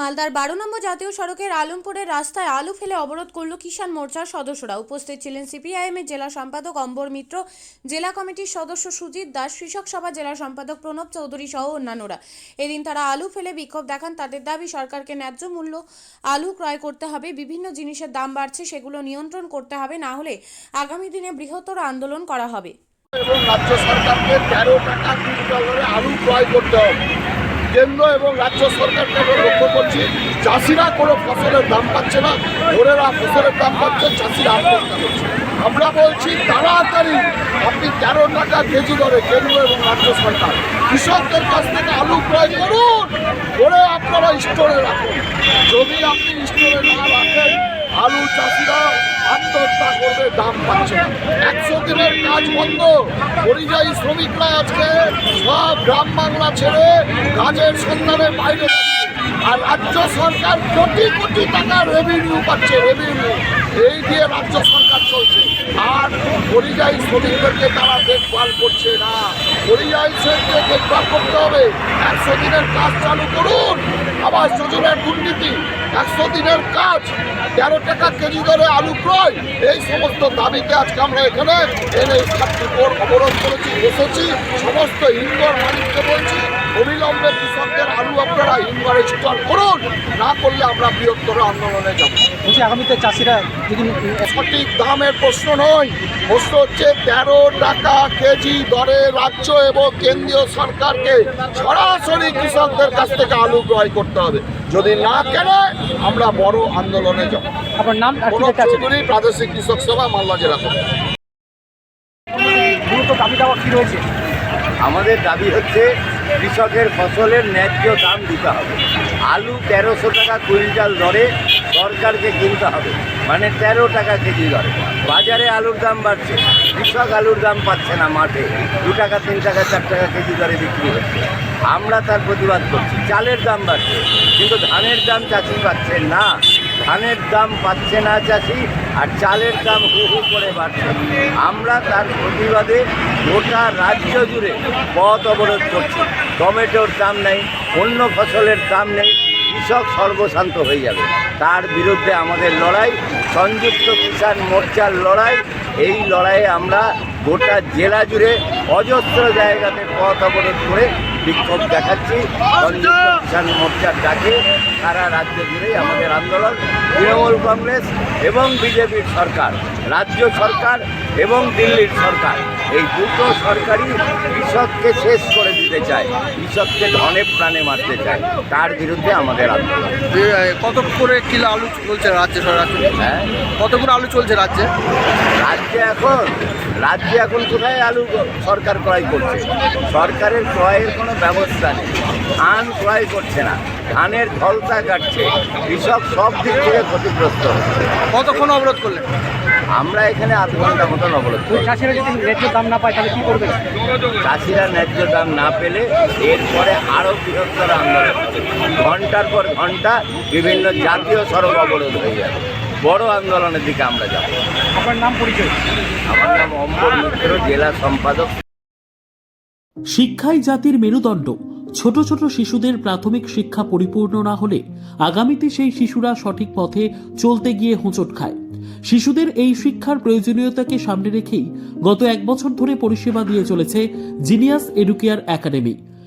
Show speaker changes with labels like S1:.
S1: মালদার বারো নম্বর জাতীয় সড়কের আলমপুরের রাস্তায় আলু ফেলে অবরোধ করল কিষাণ মোর্চার সদস্যরা। উপস্থিত ছিলেন সিপিআইএমের জেলা সম্পাদক অম্বর মিত্র, জেলা কমিটির সদস্য সুজিত দাস, কৃষক সভা জেলা সম্পাদক প্রণব চৌধুরী সহ অন্যান্যরা। এদিন তারা আলু ফেলে বিক্ষোভ দেখান। তাদের দাবি, সরকারকে ন্যায্য মূল্য আলু ক্রয় করতে হবে, বিভিন্ন জিনিসের দাম বাড়ছে, সেগুলো নিয়ন্ত্রণ করতে হবে, না হলে আগামী দিনে বৃহত্তর আন্দোলন করা হবে।
S2: এবং রাজ্য সরকারকে তেরো টাকা কুড়ি ডলারে আলু ক্রয় করতে হবে। কেন্দ্র এবং রাজ্য সরকারকে আমরা লক্ষ্য করছি, চাষিরা কোনো ফসলের দাম পাচ্ছে না ভোরেরা ফসলের দাম পাচ্ছে, চাষিরা আত্মহত্যা করছে। আমরা বলছি, তাড়াতাড়ি, আপনি তেরো টাকা কেজি দরে কেন্দ্র এবং রাজ্য সরকার। কৃষকদের কাছ থেকে আলু ক্রয় করুন করে আপনারা স্টোরে রাখুন। যদি আপনি স্টোরে না রাখেন, আলু চাষিরা আত্মহত্যা করবে, দাম পাচ্ছে একশো দিনের কাজ বন্ধ। পরিযায়ী শ্রমিকরা আজকে সব গ্রাম বাংলা ছেড়ে কাজের সন্ধানে বাইরে আর রাজ্য সরকার কোটি কোটি টাকা রেভিনিউ পাচ্ছে রেভিনিউ এই দিয়ে রাজ্য সরকার চলছে। আর পরিযায়ী শ্রমিকদেরকে তারা দেখভাল করছে না। শ্রমিকদের দেখভাল করতে হবে। একশো দিনের কাজ চালু করুন। আবার যোজনার দুর্নীতি। একশো দিনের কাজ। তেরো টাকা কেজি দরে আলু ক্রয়। এই সমস্ত দাবিতে আজকে আমরা এখানে এনে ছাত্রীপুর অবরোধ করেছি, বসেছি, সমস্ত হিন্দুর মালিককে বলছি অবিলম্বে কৃষকদের আলু আপনারা হিমঘরে স্টল করুন না করলে আমরা বৃহত্তর আন্দোলনে যাব।
S3: বলছি আগামীতে চাষিরা যদি
S2: সঠিক দামের প্রশ্ন নয়। প্রশ্ন হচ্ছে তেরো টাকা কেজি দরে রাজ্য এবং কেন্দ্রীয় সরকারকে সরাসরি কৃষকদের কাছ থেকে আলু ক্রয় করতে হবে। যদি না কেনে আমরা বড় আন্দোলনে যাব।
S3: আপনার নাম
S2: প্রাদেশিক কৃষক সভা মালদা জেলা
S4: আমাদের দাবি হচ্ছে কৃষকের ফসলের ন্যায্য দাম দিতে হবে। আলু তেরোশো টাকা কুইন্টাল দরে সরকারকে কিনতে হবে। মানে তেরো টাকা কেজি দরে। বাজারে আলুর দাম বাড়ছে। কৃষক আলুর দাম পাচ্ছে না মাঠে। দু টাকা, তিন টাকা, চার টাকা কেজি দরে বিক্রি হচ্ছে। আমরা তার প্রতিবাদ করছি। চালের দাম বাড়ছে। কিন্তু ধানের দাম চাষি পাচ্ছে না। ধানের দাম পাচ্ছে না চাষি, আর চালের দাম হু হু করে বাড়ছে। আমরা তার প্রতিবাদে গোটা রাজ্য জুড়ে পথ অবরোধ করছি। টমেটোর দাম নেই, অন্য ফসলের দাম নেই, কৃষক সর্বশান্ত হয়ে যাবে। তার বিরুদ্ধে আমাদের লড়াই, সংযুক্ত কিষাণ মোর্চার লড়াই, এই লড়াইয়ে আমরা গোটা জেলা জুড়ে অজস্র জায়গাতে পথ অবরোধ করে বিক্ষোভ দেখাচ্ছি। কিষাণ মোর্চার ডাকে সারা রাজ্য জুড়েই আমাদের আন্দোলন, তৃণমূল কংগ্রেস এবং বিজেপির সরকার। রাজ্য সরকার এবং দিল্লির সরকার। এই দুটো সরকারই কৃষককে শেষ করে দিতে চায় কৃষককে ধনে প্রাণে মারতে চায়। তার বিরুদ্ধে আমাদের আন্দোলন।
S5: কত করে কিলো আলু চলছে রাজ্যে রাজ্যে?
S4: হ্যাঁ?
S5: কত করে আলু চলছে রাজ্যে?
S4: রাজ্যে এখন রাজ্যে এখন কোথায় আলু সরকার ক্রয় করছে? সরকারের ক্রয়ের কোনো ব্যবস্থা নেই। ধান ক্রয় করছে না। ধানের ফলতা কাটছে। কৃষক সব দিক থেকে ক্ষতিগ্রস্ত হচ্ছে।
S5: কতক্ষণ অবরোধ করলেন?
S4: আমরা এখানে আধ ঘণ্টা মতন অবরোধ করি।
S3: চাষিরা যদি ন্যায্য দাম না পায় তাহলে কী করবে?
S4: চাষিরা ন্যায্য দাম না পেলে এরপরে আরও বৃহত্তর আন্দোলন হবে ঘণ্টার পর ঘণ্টা বিভিন্ন জাতীয় সড়ক অবরোধ হয়ে যাবে। বড় আন্দোলনের দিকে আমরা যাব।
S3: আপনার নাম পরিচয়?
S4: আমার নাম অম্বর মিত্র জেলা সম্পাদক।
S6: শিক্ষাই জাতির মেরুদণ্ড। ছোট ছোট শিশুদের প্রাথমিক শিক্ষা পরিপূর্ণ না হলে আগামীতে সেই শিশুরা সঠিক পথে চলতে গিয়ে হোঁচট খায়। শিশুদের এই শিক্ষার প্রয়োজনীয়তাকে সামনে রেখেই গত এক বছর ধরে পরিষেবা দিয়ে চলেছে জিনিয়াস এডুকেয়ার একাডেমি।